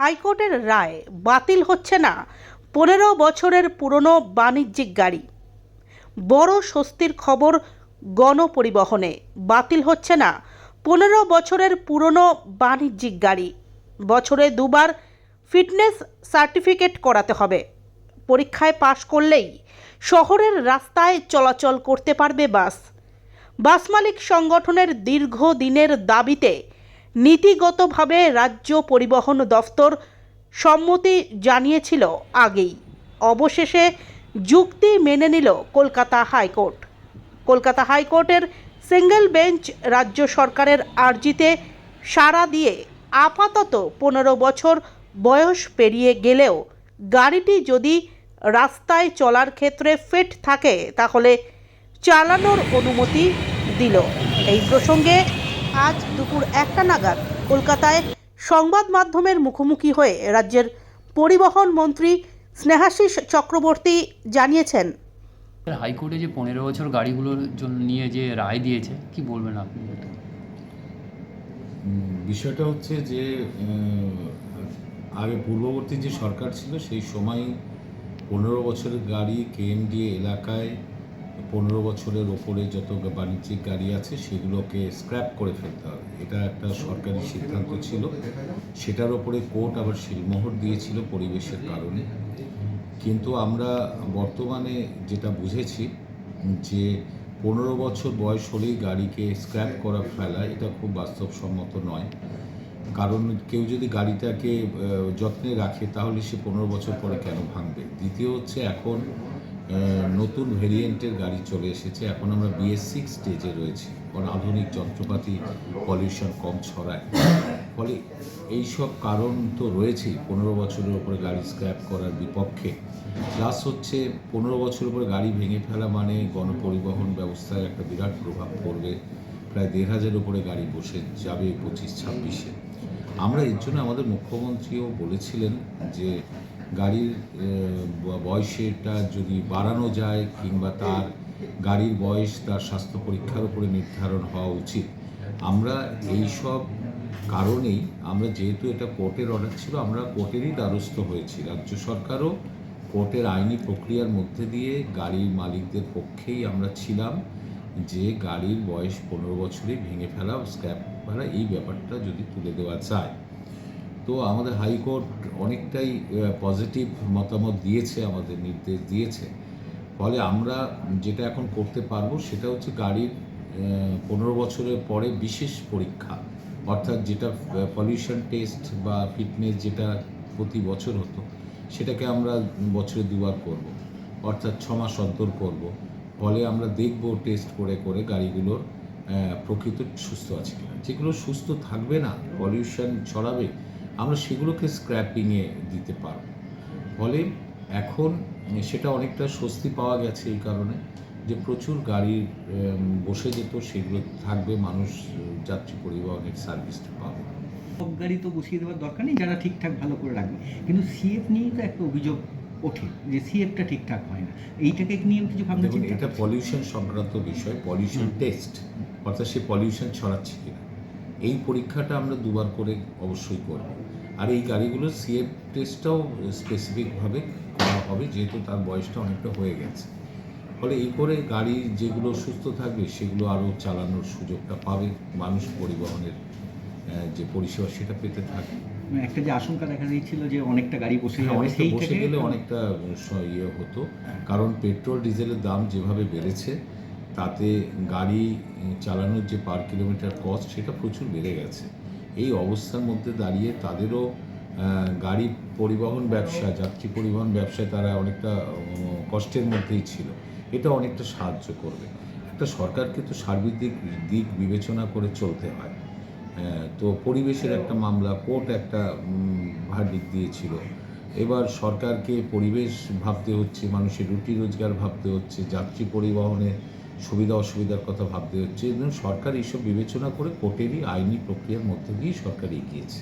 হাইকোর্টের রায় বাতিল হচ্ছে না। পনেরো বছরের পুরনো বাণিজ্যিক গাড়ি। বড় স্বস্তির খবর গণপরিবহনে বাতিল হচ্ছে না। পনেরো বছরের পুরনো বাণিজ্যিক গাড়ি। বছরে দুবার ফিটনেস সার্টিফিকেট করাতে হবে। পরীক্ষায় পাশ করলেই শহরের রাস্তায় চলাচল করতে পারবে বাস। বাস মালিক সংগঠনের দীর্ঘদিনের দাবিতে নীতিগতভাবে রাজ্য পরিবহন দফতর সম্মতি জানিয়েছিল আগেই। অবশেষে যুক্তি মেনে নিল কলকাতা হাইকোর্ট। কলকাতা হাইকোর্টের সিঙ্গেল বেঞ্চ রাজ্য সরকারের আর্জিতে সাড়া দিয়ে আপাতত পনেরো বছর বয়স পেরিয়ে গেলেও গাড়িটি যদি রাস্তায় চলার ক্ষেত্রে ফিট থাকে, তাহলে চালানোর অনুমতি দিল। এই প্রসঙ্গে আজ দুপুর একটা নাগাদ কলকাতায় সংবাদ মাধ্যমের মুখোমুখি হয়ে রাজ্যের পরিবহন মন্ত্রী স্নেহাশিস চক্রবর্তী জানিয়েছেন। হাইকোর্টে যে পনেরো বছর গাড়িগুলোর জন্য নিয়ে যে রায় দিয়েছে কি বলবেন আপনি? বিষয়টা হচ্ছে যে আগে পূর্ববর্তী যে সরকার ছিল সেই সময় পনেরো বছরের গাড়ি কেএমডিএ এলাকায় পনেরো বছরের ওপরে যত বাণিজ্যিক গাড়ি আছে, সেগুলোকে স্ক্র্যাপ করে ফেলতে হবে। এটা একটা সরকারি সিদ্ধান্ত ছিল। সেটার ওপরে কোর্ট আবার শিলমোহর দিয়েছিল পরিবেশের কারণে। কিন্তু আমরা বর্তমানে যেটা বুঝেছি, যে পনেরো বছর বয়স হলেই গাড়িকে স্ক্র্যাপ করা ফেলা, এটা খুব বাস্তবসম্মত নয়। কারণ কেউ যদি গাড়িটাকে যত্নে রাখে, তাহলে সে পনেরো বছর পরে কেন ভাঙবে? দ্বিতীয় হচ্ছে এখন নতুন ভেরিয়েন্টের গাড়ি চলে এসেছে। এখন আমরা বিএস সিক্স স্টেজে রয়েছি। কারণ আধুনিক যন্ত্রপাতি পলিউশন কম ছড়ায়। ফলে এইসব কারণ তো রয়েছেই। পনেরো বছরের উপরে গাড়ি স্ক্র্যাপ করার বিপক্ষে। প্লাস হচ্ছে, পনেরো বছরের উপরে গাড়ি ভেঙে ফেলা মানে গণপরিবহন ব্যবস্থায় একটা বিরাট প্রভাব পড়বে। প্রায় দেড় হাজার উপরে গাড়ি বসে যাবে পঁচিশ ছাব্বিশে। আমরা এর জন্য আমাদের মুখ্যমন্ত্রীও বলেছিলেন যে গাড়ির আহ, ব- বয়সেটা যদি বাড়ানো যায় কিংবা তার গাড়ির বয়স তার স্বাস্থ্য পরীক্ষার উপরে নির্ধারণ হওয়া উচিত। আমরা এই সব কারণেই আমরা যেহেতু এটা কোর্টের অর্ডার ছিল আমরা কোর্টেরই দ্বারস্থ হয়েছি। রাজ্য সরকারও কোর্টের আইনি প্রক্রিয়ার মধ্যে দিয়ে গাড়ির মালিকদের পক্ষেই আমরা ছিলাম যে গাড়ির বয়স পনেরো বছরে ভেঙে ফেলা স্ক্র্যাপ ফেলা এই ব্যাপারটা যদি তুলে দেওয়া যায়। তো আমাদের হাইকোর্ট অনেকটাই পজিটিভ মতামত দিয়েছে, আমাদের নির্দেশ দিয়েছে। ফলে আমরা যেটা এখন করতে পারব সেটা হচ্ছে গাড়ির পনেরো বছরের পরে বিশেষ পরীক্ষা। অর্থাৎ যেটা পলিউশন টেস্ট বা ফিটনেস যেটা প্রতি বছর হতো, সেটাকে আমরা বছরে দুবার করব। অর্থাৎ ছ মাস অন্তর করব। ফলে আমরা দেখব টেস্ট করে করে গাড়িগুলোর প্রকৃত সুস্থ আছে কিনা। যেগুলো সুস্থ থাকবে না পলিউশন ছড়াবে আমরা সেগুলোকে স্ক্র্যাপিংয়ে দিতে পারব। ফলে এখন সেটা অনেকটা স্বস্তি পাওয়া গেছে এই কারণে যে প্রচুর গাড়ি বসে যেত সেগুলো থাকবে মানুষ যাত্রী পরিবহনের সার্ভিসটা পাবে। সব গাড়ি তো বসিয়ে দেওয়ার দরকার নেই যারা ঠিকঠাক ভালো করে রাখবে। কিন্তু সিএফ নিয়ে তো একটা অভিযোগ ওঠে যে সিএফটা ঠিকঠাক হয় না। এইটাকে নিয়ে কিছু ভাবনা এটা পলিউশন সংক্রান্ত বিষয় পলিউশন টেস্ট অর্থাৎ সে পলিউশন ছড়াচ্ছে এই পরীক্ষাটা আমরা দুবার করে অবশ্যই করব। আর এই গাড়িগুলোর সিএফ টেস্টটাও স্পেসিফিকভাবে করা হবে যেহেতু তার বয়সটা অনেকটা হয়ে গেছে। ফলে এই করে গাড়ি যেগুলো সুস্থ থাকবে সেগুলো আরও চালানোর সুযোগটা পাবে মানুষ পরিবহনের যে পরিষেবা সেটা পেতে থাকবে মানে একটা যে আশঙ্কা দেখা দিয়েছিল যে অনেকটা গাড়ি বসে হ্যাঁ, যাবে সেই বসে গেলে অনেকটা ইয়ে হতো। কারণ পেট্রোল ডিজেলের দাম যেভাবে বেড়েছে তাতে গাড়ি চালানোর যে পার কিলোমিটার কস্ট সেটা প্রচুর বেড়ে গেছে। এই অবস্থার মধ্যে দাঁড়িয়ে তাদেরও গাড়ি পরিবহন ব্যবসা, যাত্রী পরিবহন ব্যবসায় তারা অনেকটা কষ্টের মধ্যেই ছিল। এটা অনেকটা সাহায্য করবে। একটা সরকারকে তো সার্বিক দিক দিক বিবেচনা করে চলতে হয়। তো পরিবেশের একটা মামলা, কোর্ট একটা ভার্ডিক দিয়েছিল। এবার সরকারকে পরিবেশ ভাবতে হচ্ছে, মানুষের রুটি রোজগার ভাবতে হচ্ছে, যাত্রী পরিবহনের সুবিধা অসুবিধার কথা ভাবতে হচ্ছে। এবং সরকার এইসব বিবেচনা করে কোর্টেরই আইনি প্রক্রিয়ার মধ্যে দিয়ে সরকার এগিয়েছে।